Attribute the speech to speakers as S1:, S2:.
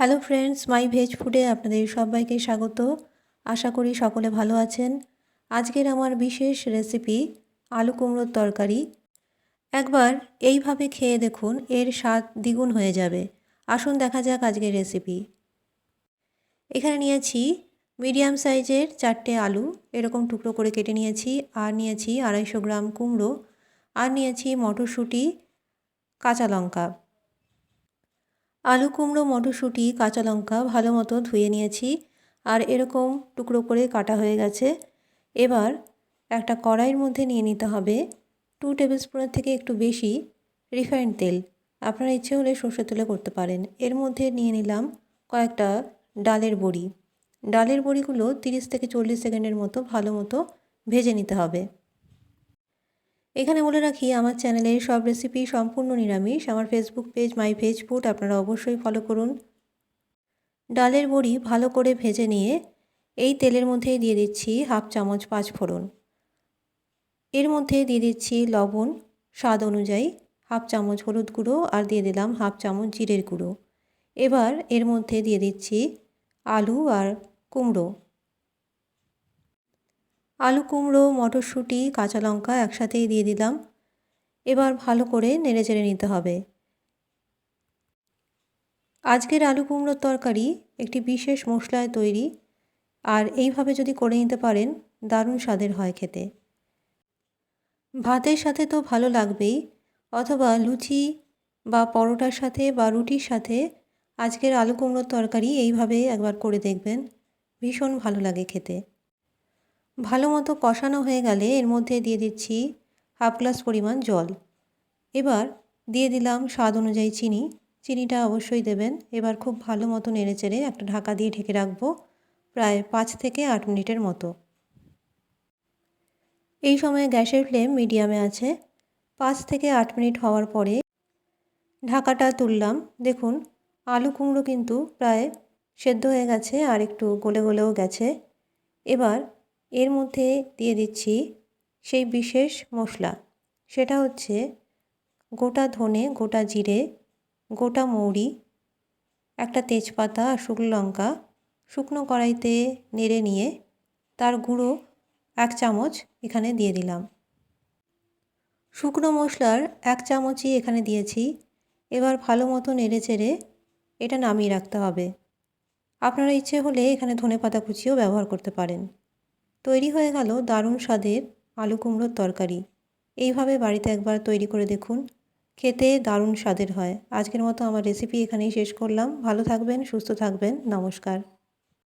S1: Hello friends মাই veg ফুডে আপনাদের সবাইকে স্বাগত। আশা করি সকলে ভালো আছেন। আজকের আমার বিশেষ রেসিপি আলু কুমড়োর তরকারি। একবার এইভাবে খেয়ে দেখুন, এর স্বাদ দ্বিগুণ হয়ে যাবে। আসুন দেখা যাক আজকের রেসিপি এখানে নিয়েছি মিডিয়াম সাইজের চারটে আলু, এরকম টুকরো করে কেটে নিয়েছি, আর নিয়েছি আড়াইশো গ্রাম কুমড়ো, আর নিয়েছি মটরশুঁটি, কাঁচা লঙ্কা। আলু, কুমড়ো, মটরশুঁটি, কাঁচা লঙ্কা ভালো মতো ধুয়ে নিয়েছি আর এরকম টুকরো করে কাটা হয়ে গেছে। এবার একটা কড়াইয়ের মধ্যে নিয়ে নিতে হবে টু টেবিল স্পুনের থেকে একটু বেশি রিফাইন্ড তেল। আপনারা ইচ্ছে হলে সর্ষের তেলে করতে পারেন। এর মধ্যে নিয়ে নিলাম কয়েকটা ডালের বড়ি। ডালের বড়িগুলো তিরিশ থেকে চল্লিশ সেকেন্ডের মতো ভালো মতো ভেজে নিতে হবে। এখানে বলে রাখি, আমার চ্যানেলের সব রেসিপি সম্পূর্ণ নিরামিষ। আমার Facebook page my veg food আপনারা অবশ্যই ফলো করুন। ডালের বড়ি ভালো করে ভেজে নিয়ে এই তেলের মধ্যে দিয়ে দিচ্ছি হাফ চামচ পাঁচ ফোড়ন। এর মধ্যে দিয়ে দিচ্ছি লবণ, স্বাদ অনুযায়ী হাফ চামচ হলুদ গুঁড়ো আর দিয়ে দিলাম হাফ চামচ জিরের গুঁড়ো। এবার এর মধ্যে দিয়ে দিচ্ছি আলু আর কুমড়ো। আলু কুমড়ো, মটরশুঁটি, কাঁচা লঙ্কা একসাথেই দিয়ে দিলাম। এবার ভালো করে নেড়ে চেড়ে নিতে হবে। আজকের আলু কুমড়োর তরকারি একটি বিশেষ মশলায় তৈরি আর এইভাবে যদি করে নিতে পারেন, দারুণ স্বাদের হয় খেতে। ভাতের সাথে তো ভালো লাগবেই, অথবা লুচি বা পরোটার সাথে বা রুটির সাথে আজকের আলু কুমড়োর তরকারি এইভাবে একবার করে দেখবেন, ভীষণ ভালো লাগে খেতে। ভালো মতো কষানো হয়ে গেলে এর মধ্যে দিয়ে দিচ্ছি হাফ গ্লাস পরিমাণ জল। এবার দিয়ে দিলাম স্বাদ অনুযায়ী চিনি। চিনিটা অবশ্যই দেবেন। এবার খুব ভালো মতো নেড়ে চেড়ে একটা ঢাকা দিয়ে ঢেকে রাখব প্রায় পাঁচ থেকে আট মিনিটের মতো। এই সময় গ্যাসের ফ্লেম মিডিয়ামে আছে। পাঁচ থেকে আট মিনিট হওয়ার পরে ঢাকাটা তুললাম। দেখুন, আলু কুমড়ো কিন্তু প্রায় সেদ্ধ হয়ে গেছে আর একটু গলে গলেও গেছে। এবার এর মধ্যে দিয়ে দিচ্ছি সেই বিশেষ মশলা। সেটা হচ্ছে গোটা ধনে, গোটা জিরে, গোটা মৌরি, একটা তেজপাতা আর শুকনো লঙ্কা। শুকনো কড়াইতে নেড়ে নিয়ে তার গুঁড়ো এক চামচ এখানে দিয়ে দিলাম। শুকনো মশলার এক চামচই এখানে দিয়েছি। এবার ভালো মতো নেড়ে চেড়ে এটা নামিয়ে রাখতে হবে। আপনারা ইচ্ছে হলে এখানে ধনে পাতা কুচিও ব্যবহার করতে পারেন। তৈরি হয়ে গেল দারুণ স্বাদের আলু কুমড়োর তরকারি। এইভাবে বাড়িতে একবার তৈরি করে দেখুন, খেতে দারুণ স্বাদের হয়। আজকের মতো আমার রেসিপি এখানেই শেষ করলাম। ভালো থাকবেন, সুস্থ থাকবেন। নমস্কার।